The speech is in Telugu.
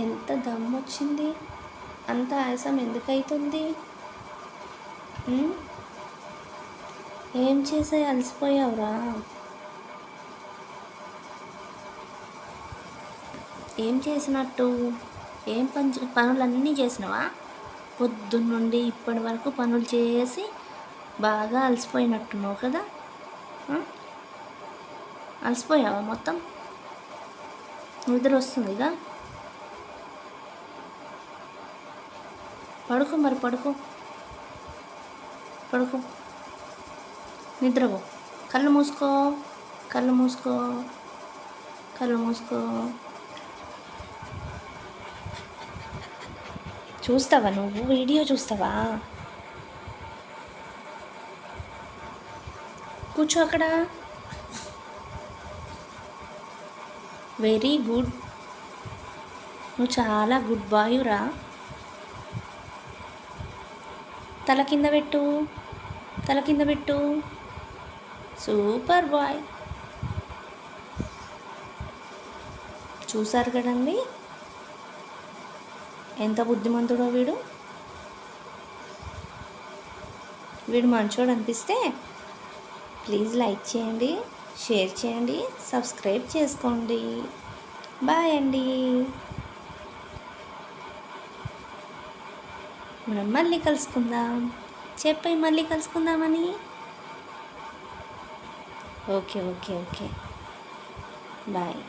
ఎంత దమ్మొచ్చింది? అంత ఆయాసం ఎందుకైతుంది? ఏం చేసే అలసిపోయావురా? ఏం చేసినట్టు? ఏం పని పనులన్నీ చేసినావా? పొద్దున్నుండి ఇప్పటి వరకు పనులు చేసి బాగా అలసిపోయినట్టున్నావు కదా? అలసిపోయావా మొత్తం? నిద్ర వస్తుందిగా పడుకో మరి పడుకో. పడుకో. నిద్రపో. కళ్ళు మూసుకో కళ్ళు మూసుకో కళ్ళు మూసుకో. చూస్తావా నువ్వు? వీడియో చూస్తావా? కూర్చో అక్కడ. వెరీ గుడ్ నువ్వు చాలా గుడ్ బాయ్ రా. తల కింద పెట్టు. తల కింద పెట్టు. Super boy. చూసారు కదండి? ఎంత బుద్ధిమంతుడో వీడు. వీడు మంచోడు అనిపిస్తే ప్లీజ్ లైక్ చేయండి షేర్ చేయండి సబ్స్క్రైబ్ చేసుకోండి. బాయ్ అండి. మనం మళ్ళీ కలుసుకుందాం. చెప్పి మళ్ళీ కలుసుకుందామని. Okay okay okay. బాయ్.